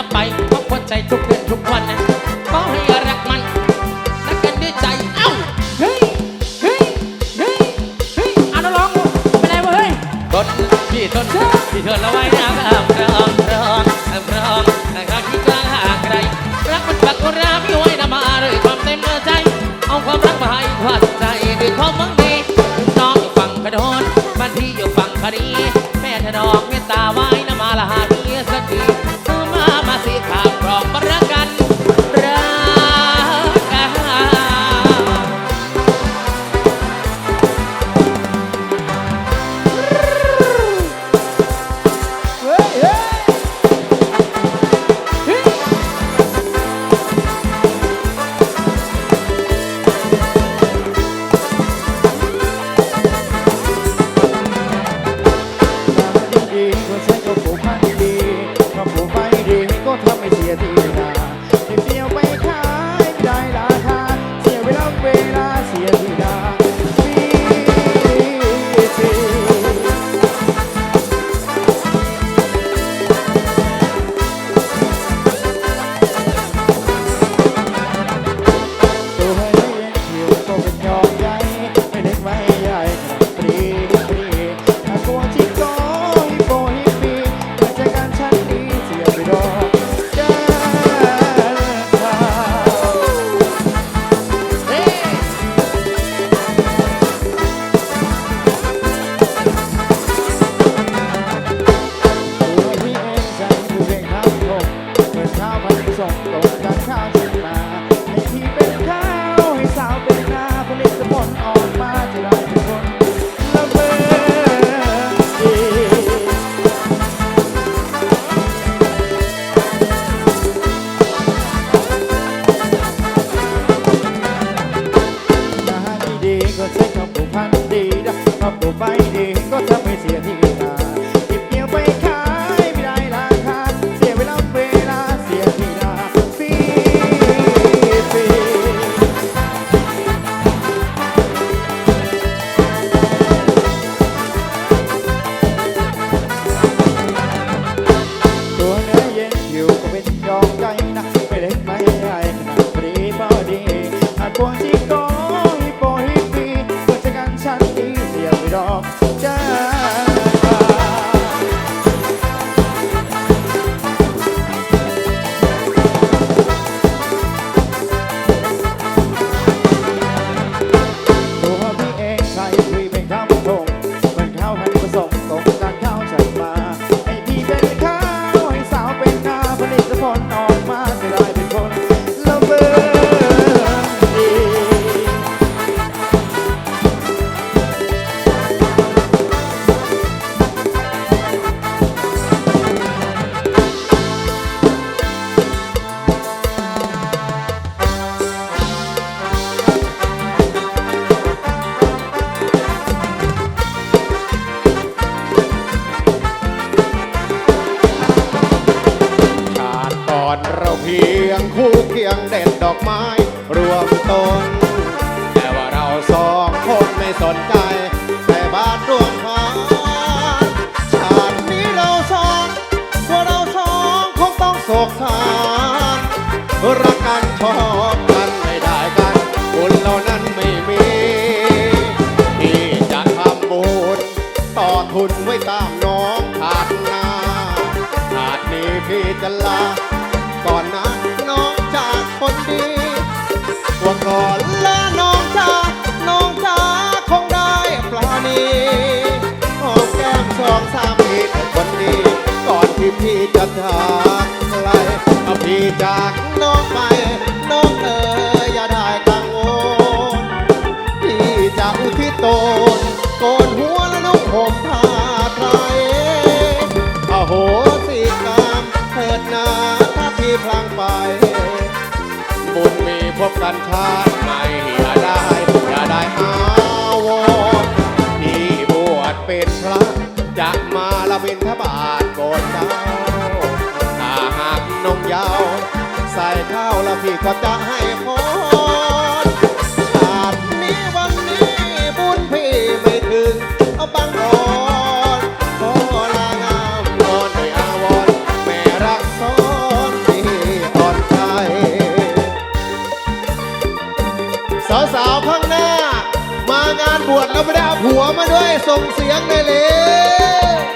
ะไปเพราะหัวใจทุกเดือนทุกวันนะก็ให้รักมันรักกันด้วยใจเอ้าเฮ้ยเฮ้ยเฮ้ยเฮ้ยเอาน้องร้องเป็นไรวะเฮ้ยต้นพี่ต้นพี่ทนแล้วไว้นะครับียงคู่เคียงเด็ดดอกไม้ พี่จะทางไกลเอาพี่จากน้องไปน้องเอ๋ยอย่าได้กังวลพี่จะอุทิศตนโกนหัวและนุ่งห่มผ้าไตรอโหสิกรรมเถิดนาถ้าพี่พลังไป บุญมีพบกันชาไหนอย่าได้อย่าได้อาวอนพี่บวชเป็นพระจะมาละบินทบาทาว ใส่ข้าวแล้วพี่ก็จะให้พรชาตินี้วันนี้บุญพี่ไม่ถึง เอาบังอ่อนขอลางามนอนในอาวรแม่รักสอนพี่อ่อนใจสาวๆข้างหน้า มางานบวชแล้วไม่ได้ผัวมาด้วยส่งเสียงเลยเลย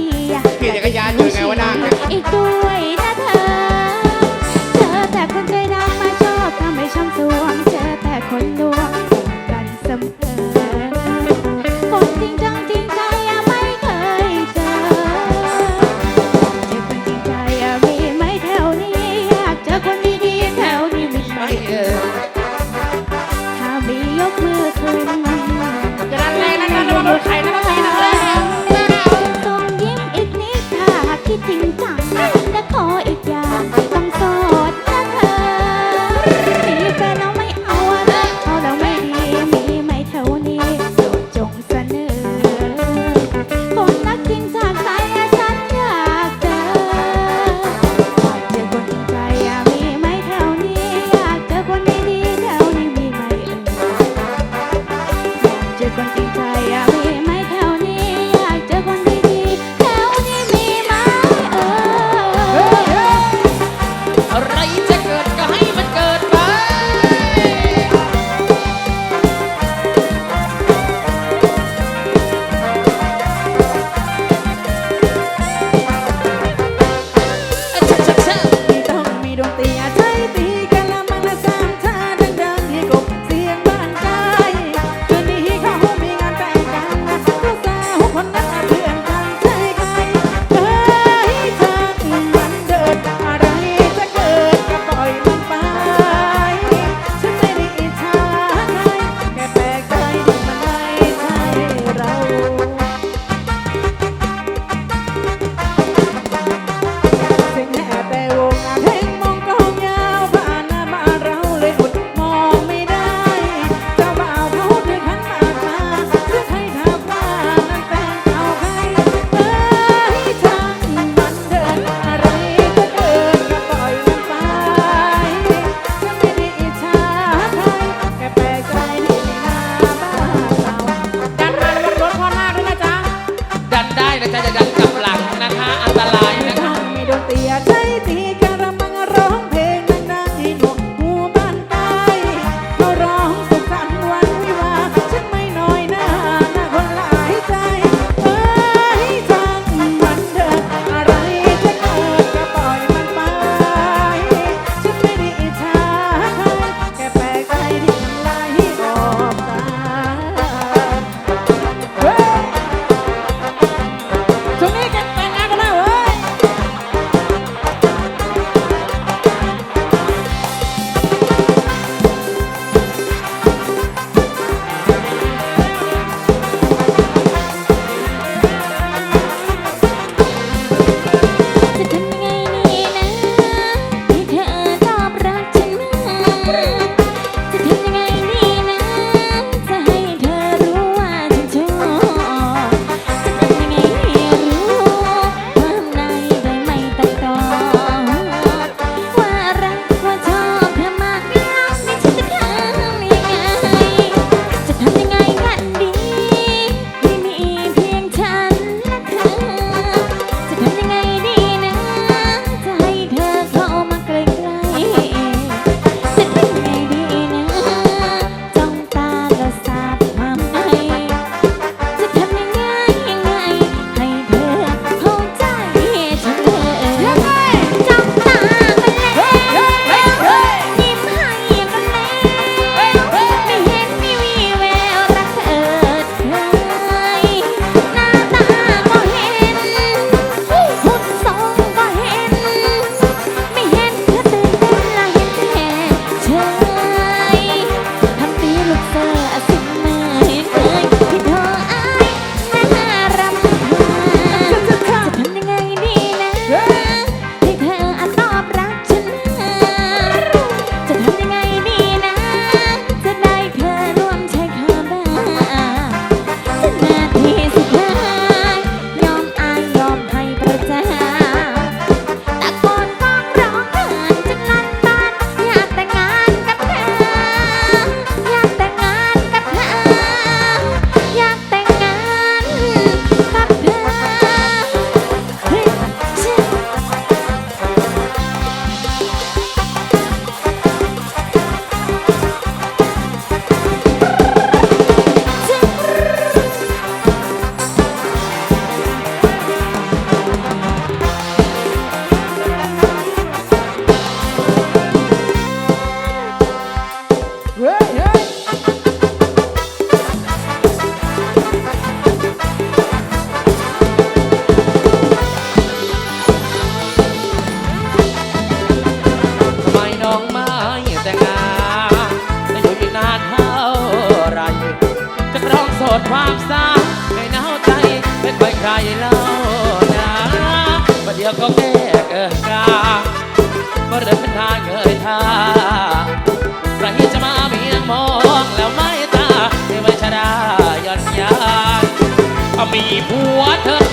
ดีๆ fica มีผัวเธอ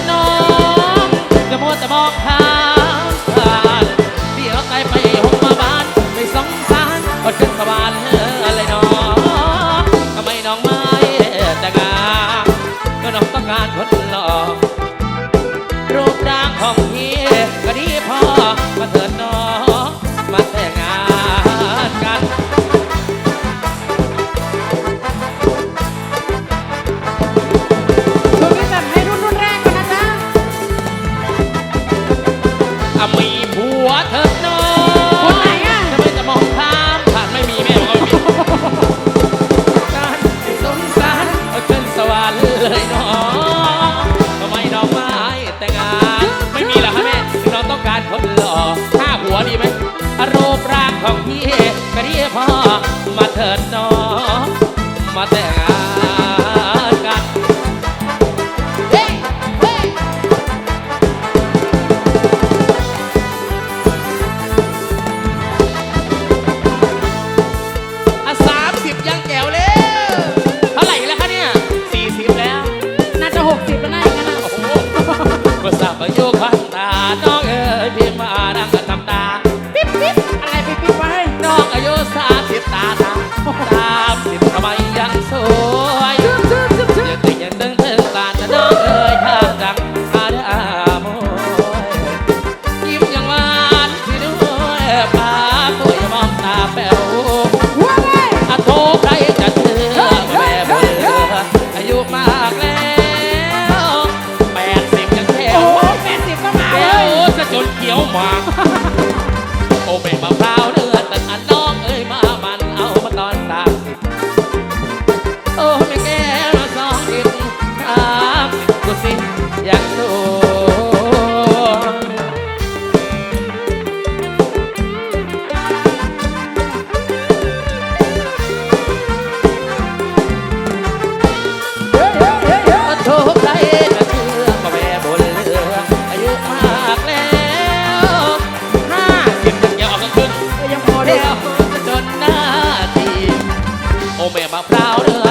你要 เดียวจนหน้าตีโอแม่มะพร้าวเด้อ